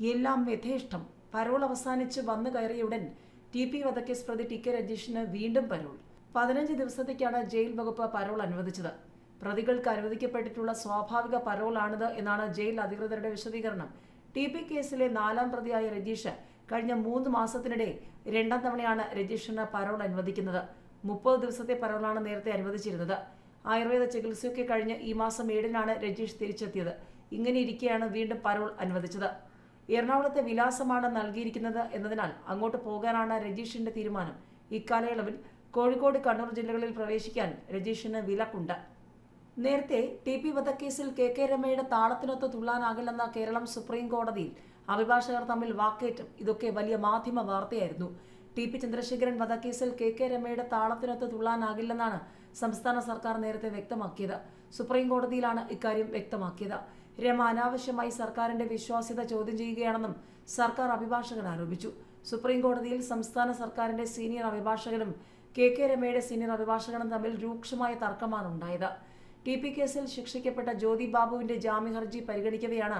എല്ലാം യഥേഷ്ടം. പരോൾ അവസാനിച്ച് വന്നു കയറിയുടൻ ടി പി വധക്കേസ് പ്രതി ടി കെ രജീഷിന് വീണ്ടും പരോൾ. പതിനഞ്ച് ദിവസത്തേക്കാണ് ജയിൽ വകുപ്പ് പരോൾ അനുവദിച്ചത്. പ്രതികൾക്ക് അനുവദിക്കപ്പെട്ടിട്ടുള്ള സ്വാഭാവിക പരോളാണിത് എന്നാണ് ജയിൽ അധികൃതരുടെ വിശദീകരണം. ടി പി കേസിലെ നാലാം പ്രതിയായ രജീഷ് കഴിഞ്ഞ മൂന്ന് മാസത്തിനിടെ രണ്ടാം തവണയാണ് രജീഷിന് പരോൾ അനുവദിക്കുന്നത്. മുപ്പത് ദിവസത്തെ പരോളാണ് നേരത്തെ അനുവദിച്ചിരുന്നത്. ആയുർവേദ ചികിത്സയൊക്കെ കഴിഞ്ഞ് ഈ മാസം ഏഴിനാണ് രജീഷ് തിരിച്ചെത്തിയത്. ഇങ്ങനെ ഇരിക്കെയാണ് വീണ്ടും പരോൾ അനുവദിച്ചത്. എറണാകുളത്തെ വിലാസമാണ് നൽകിയിരിക്കുന്നത് എന്നതിനാൽ അങ്ങോട്ട് പോകാനാണ് രജീഷിന്റെ തീരുമാനം. ഇക്കാലയളവിൽ കോഴിക്കോട് കണ്ണൂർ ജില്ലകളിൽ പ്രവേശിക്കാൻ രജീഷിന് വിലക്കുണ്ട്. നേരത്തെ ടി പി വധക്കേസിൽ കെ കെ രമയുടെ താളത്തിനൊത്ത് തുള്ളാനാകില്ലെന്ന കേരളം സുപ്രീം കോടതിയിൽ അഭിഭാഷകർ തമ്മിൽ വാക്കേറ്റം ഇതൊക്കെ വലിയ മാധ്യമ വാർത്തയായിരുന്നു. ടി പി ചന്ദ്രശേഖരൻ വധക്കേസിൽ കെ കെ രമയുടെ താളത്തിനൊത്ത് തുള്ളാനാകില്ലെന്നാണ് സംസ്ഥാന സർക്കാർ നേരത്തെ വ്യക്തമാക്കിയത്. സുപ്രീം കോടതിയിലാണ് ഇക്കാര്യം വ്യക്തമാക്കിയത്. രമ അനാവശ്യമായി സർക്കാരിന്റെ വിശ്വാസ്യത ചോദ്യം ചെയ്യുകയാണെന്നും സർക്കാർ അഭിഭാഷകൻ ആരോപിച്ചു. സുപ്രീം കോടതിയിൽ സംസ്ഥാന സർക്കാരിന്റെ സീനിയർ അഭിഭാഷകനും കെ കെ രമയുടെ സീനിയർ അഭിഭാഷകനും തമ്മിൽ രൂക്ഷമായ തർക്കമാണ് ഉണ്ടായത്. ടി പി കേസിൽ ശിക്ഷിക്കപ്പെട്ട ജ്യോതി ബാബുവിന്റെ ജാമ്യ ഹർജി പരിഗണിക്കവെയാണ്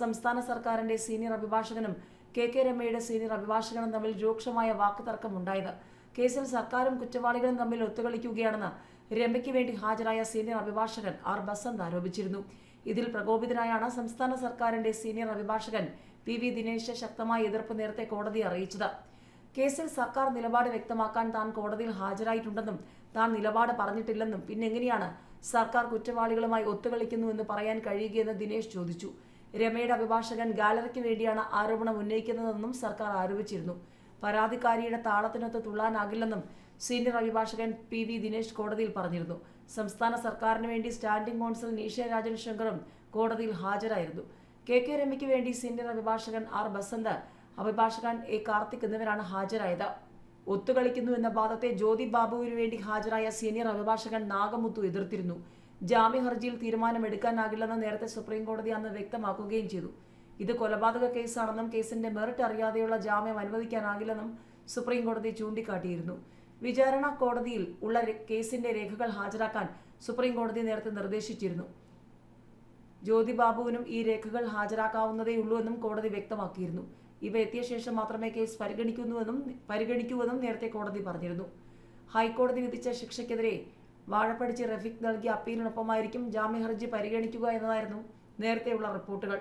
സംസ്ഥാന സർക്കാരിന്റെ സീനിയർ അഭിഭാഷകനും കെ കെ രമയുടെ സീനിയർ അഭിഭാഷകനും തമ്മിൽ രൂക്ഷമായ വാക്കുതർക്കമുണ്ടായത്. കേസിൽ സർക്കാരും കുറ്റവാളികളും തമ്മിൽ ഒത്തുകളിക്കുകയാണെന്ന് രമയ്ക്ക് വേണ്ടി ഹാജരായ സീനിയർ അഭിഭാഷകൻ ആർ ബസന്ത് ആരോപിച്ചിരുന്നു. ഇതിൽ പ്രകോപിതനായാണ് സംസ്ഥാന സർക്കാരിന്റെ സീനിയർ അഭിഭാഷകൻ പി വി ദിനേശ് ശക്തമായ എതിർപ്പ് നേരത്തെ കോടതിയെ അറിയിച്ചത്. കേസിൽ സർക്കാർ നിലപാട് വ്യക്തമാക്കാൻ താൻ കോടതിയിൽ ഹാജരായിട്ടുണ്ടെന്നും താൻ നിലപാട് പറഞ്ഞിട്ടില്ലെന്നും പിന്നെങ്ങനെയാണ് സർക്കാർ കുറ്റവാളികളുമായി ഒത്തുകളിക്കുന്നുവെന്ന് പറയാൻ കഴിയുകയെന്ന് ദിനേശ് ചോദിച്ചു. രമയുടെ അഭിഭാഷകൻ ഗാലറിക്ക് വേണ്ടിയാണ് ആരോപണം ഉന്നയിക്കുന്നതെന്നും സർക്കാർ ആരോപിച്ചിരുന്നു. പരാതിക്കാരിയുടെ താളത്തിനൊത്ത് തുള്ളാനാകില്ലെന്നും സീനിയർ അഭിഭാഷകൻ പി വി ദിനേശ് കോടതിയിൽ പറഞ്ഞിരുന്നു. സംസ്ഥാന സർക്കാരിന് വേണ്ടി സ്റ്റാൻഡിംഗ് കൗൺസിൽ നീഷ രാജൻ ശങ്കറും കോടതിയിൽ ഹാജരായിരുന്നു. കെ കെ രമയ്ക്ക് വേണ്ടി സീനിയർ അഭിഭാഷകൻ ആർ ബസന്ത് അഭിഭാഷകൻ എ കാർത്തിക് എന്നിവരാണ് ഹാജരായത്. ഒത്തുകളിക്കുന്നു എന്ന വാദത്തെ ജ്യോതി ബാബുവിന് വേണ്ടി ഹാജരായ സീനിയർ അഭിഭാഷകൻ നാഗമുത്തു എതിർത്തിരുന്നു. ജാമ്യ ഹർജിയിൽ തീരുമാനമെടുക്കാനാകില്ലെന്ന് നേരത്തെ സുപ്രീം കോടതി അന്ന് വ്യക്തമാക്കുകയും ചെയ്തു. ഇത് കൊലപാതക കേസാണെന്നും കേസിന്റെ മെറിറ്റ് അറിയാതെയുള്ള ജാമ്യം അനുവദിക്കാനാകില്ലെന്നും സുപ്രീം കോടതി ചൂണ്ടിക്കാട്ടിയിരുന്നു. വിചാരണ കോടതിയിൽ ഉള്ള കേസിന്റെ രേഖകൾ ഹാജരാക്കാൻ സുപ്രീം കോടതി നേരത്തെ നിർദ്ദേശിച്ചിരുന്നു. ജ്യോതി ബാബുവിനും ഈ രേഖകൾ ഹാജരാക്കാവുന്നതേയുള്ളൂ എന്നും കോടതി വ്യക്തമാക്കിയിരുന്നു. ഇവ എത്തിയ ശേഷം മാത്രമേ കേസ് പരിഗണിക്കുന്നുവെന്നും പരിഗണിക്കൂവെന്നും നേരത്തെ കോടതി പറഞ്ഞിരുന്നു. ഹൈക്കോടതി വിധിച്ച ശിക്ഷയ്ക്കെതിരെ വാഴപ്പടിച്ച് റഫീഖ് നൽകിയ അപ്പീലിനൊപ്പമായിരിക്കും ജാമ്യ ഹർജി പരിഗണിക്കുക എന്നതായിരുന്നു നേരത്തെയുള്ള റിപ്പോർട്ടുകൾ.